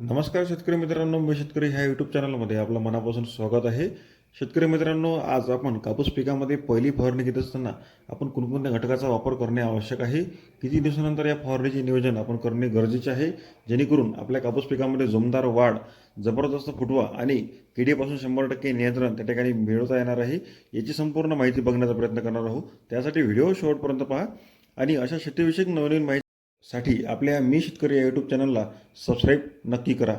नमस्कार शेतकरी मित्रांनो मी शेतकरी ह्या यूट्यूब चॅनलमध्ये आपलं मनापासून स्वागत आहे. शेतकरी मित्रांनो आज आपण कापूस पिकामध्ये पहिली फवारणी घेत असताना आपण कोणकोणत्या घटकाचा वापर करणे आवश्यक आहे? किती दिवसानंतर या फवारणीचे नियोजन आपण करणे गरजेचे आहे? जेणेकरून आपल्या कापूस पिकामध्ये जोमदार वाढ जबरदस्त फुटवा आणि किडीपासून शंभर टक्के नियंत्रण त्या ठिकाणी मिळवता येणार आहे याची संपूर्ण माहिती बघण्याचा प्रयत्न करणार आहोत. त्यासाठी व्हिडिओ शेवटपर्यंत पहा आणि अशा शेतीविषयक नवनवीन माहिती साठी आपल्या मी शेतकरी या यूट्यूब चॅनलला सबस्क्राईब नक्की करा.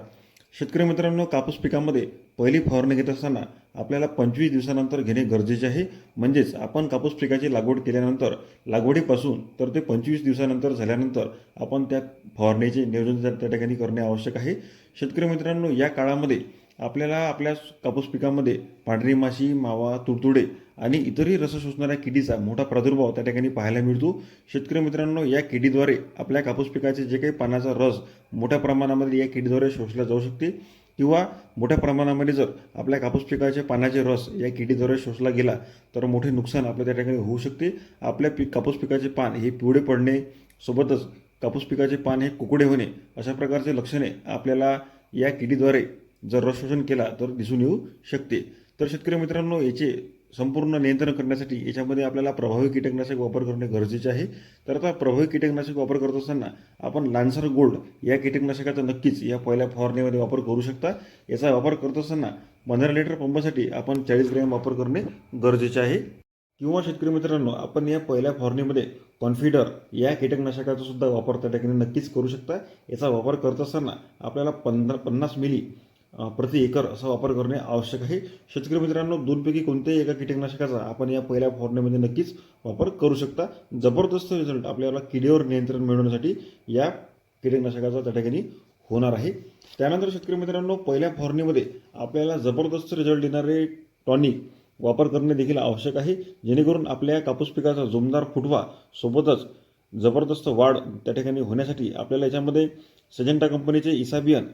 शेतकरी मित्रांनो कापूस पिकामध्ये पहिली फवारणी घेत असताना आपल्याला पंचवीस दिवसानंतर घेणे गरजेचे आहे. म्हणजेच आपण कापूस पिकाची लागवड केल्यानंतर लागवडीपासून तर ते पंचवीस दिवसानंतर झाल्यानंतर आपण त्या फवारणीचे नियोजन त्या त्या ठिकाणी करणे आवश्यक आहे. शेतकरी मित्रांनो या काळामध्ये आपल्याला आपल्या कापूस पिकामध्ये पांढरी माशी मावा तुडतुडे आणि इतरही रस शोषणाऱ्या किडीचा मोठा प्रादुर्भाव त्या ठिकाणी पाहायला मिळतो. शेतकरी मित्रांनो या किडीद्वारे आपल्या कापूस पिकाचे जे काही पानाचा रस मोठ्या प्रमाणामध्ये या किडीद्वारे शोषला जाऊ शकते किंवा मोठ्या प्रमाणामध्ये जर आपल्या कापूस पिकाचे पानाचे रस या किडीद्वारे शोषला गेला तर मोठे नुकसान आपल्या त्या ठिकाणी होऊ शकते. आपल्या पी कापूस पिकाचे पान हे पिवळे पडणे सोबतच कापूस पिकाचे पान हे कुकडे होणे अशा प्रकारचे लक्षणे आपल्याला या किडीद्वारे जर रस शोषण केला तर दिसून येऊ शकते. तर शेतकरी मित्रांनो याचे संपूर्ण नियंत्रण करण्यासाठी याच्यामध्ये आपल्याला प्रभावी कीटकनाशक वापर करणे गरजेचे आहे. तर आता प्रभावी कीटकनाशक वापर करत असताना आपण लान्सर गोल्ड या कीटकनाशकाचा नक्कीच या पहिल्या फवारणीमध्ये वापर करू शकता. याचा वापर करत असताना पंधरा लिटर पंपासाठी आपण चाळीस ग्रॅम वापर करणे गरजेचे आहे. किंवा शेतकरी मित्रांनो आपण या पहिल्या फवारणीमध्ये कॉन्फिडर या कीटकनाशकाचा सुद्धा वापर त्या ठिकाणी नक्कीच करू शकता. याचा वापर करत असताना आपल्याला पंधरा पन्नास मिली प्रति एकर असा वापर करणे आवश्यक आहे. शेतकरी मित्रांनो दोनपैकी कोणत्याही एका कीटकनाशकाचा आपण या पहिल्या फवारणीमध्ये नक्कीच वापर करू शकता. जबरदस्त रिझल्ट आपल्याला किडीवर नियंत्रण मिळवण्यासाठी या कीटकनाशकाचा त्या ठिकाणी होणार आहे. त्यानंतर शेतकरी मित्रांनो पहिल्या फवारणीमध्ये आपल्याला जबरदस्त रिझल्ट देणारे टॉनिक वापर करणे देखील आवश्यक आहे. जेणेकरून आपल्या कापूस पिकाचा जोमदार फुटवा सोबतच जबरदस्त वाढ त्या ठिकाणी होण्यासाठी आपल्याला याच्यामध्ये सजंटा कंपनीचे इसाबियन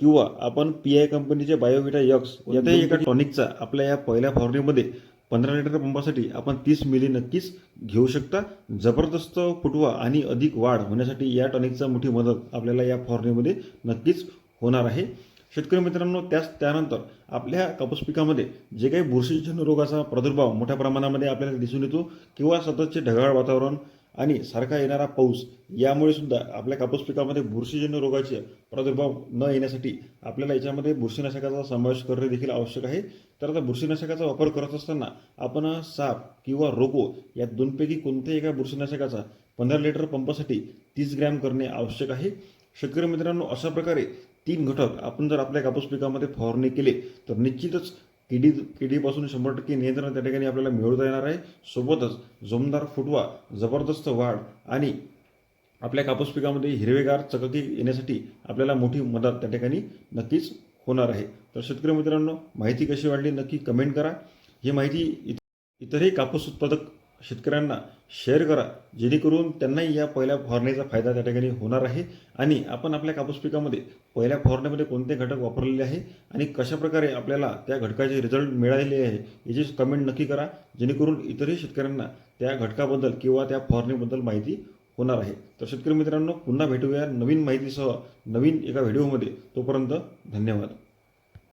किंवा आपण पी आय कंपनीचे बायोविटा यक्स यातही एका टॉनिकचा आपल्या या पहिल्या फवारणीमध्ये पंधरा लिटर पंपासाठी आपण तीस मिली नक्कीच घेऊ शकता. जबरदस्त फुटवा आणि अधिक वाढ होण्यासाठी या टॉनिकचा मोठी मदत आपल्याला या फवारणीमध्ये नक्कीच होणार आहे. शेतकरी मित्रांनो त्याच त्यानंतर आपल्या कापूस पिकामध्ये जे काही बुरशीजन्य रोगाचा प्रादुर्भाव मोठ्या प्रमाणामध्ये आपल्याला दिसून येतो किंवा सततचे ढगाळ वातावरण आणि सारखा येणारा पाऊस यामुळे सुद्धा आपल्या कापूस पिकामध्ये बुरशीजन्य रोगाचे प्रादुर्भाव न येण्यासाठी आपल्याला याच्यामध्ये बुरशीनाशकाचा समावेश करणे देखील आवश्यक आहे. तर आता बुरशीनाशकाचा वापर करत असताना आपण साप किंवा रोगो या दोनपैकी कोणत्याही एका बुरशीनाशकाचा पंधरा लिटर पंपासाठी तीस ग्रॅम करणे आवश्यक आहे. शेतकरी मित्रांनो अशा प्रकारे तीन घटक आपण जर आपल्या कापूस पिकामध्ये फवारणी केले तर निश्चितच किडी किडीपासून शंभर टक्के नियंत्रण त्या ठिकाणी आपल्याला मिळवता येणार आहे. सोबतच जोमदार फुटवा जबरदस्त वाढ आणि आपल्या कापूस पिकामध्ये हिरवेगार चककी येण्यासाठी आपल्याला मोठी मदत त्या ठिकाणी नक्कीच होणार आहे. तर शेतकरी मित्रांनो माहिती कशी वाढली नक्की कमेंट करा. ही माहिती इतरही कापूस उत्पादक शेतकऱ्यांना शेअर करा. जेणेकरून त्यांनाही या पहिल्या फवारणीचा फायदा त्या ठिकाणी होणार आहे. आणि आपण आपल्या कापूस पिकामध्ये पहिल्या फवारणीमध्ये कोणते घटक वापरलेले आहे आणि कशाप्रकारे आपल्याला त्या घटकाचे रिझल्ट मिळालेले आहे याची कमेंट नक्की करा. जेणेकरून इतरही शेतकऱ्यांना त्या घटकाबद्दल किंवा त्या फवारणीबद्दल माहिती होणार आहे. तर शेतकरी मित्रांनो पुन्हा भेटूया नवीन माहितीसह नवीन एका व्हिडिओमध्ये तोपर्यंत धन्यवाद.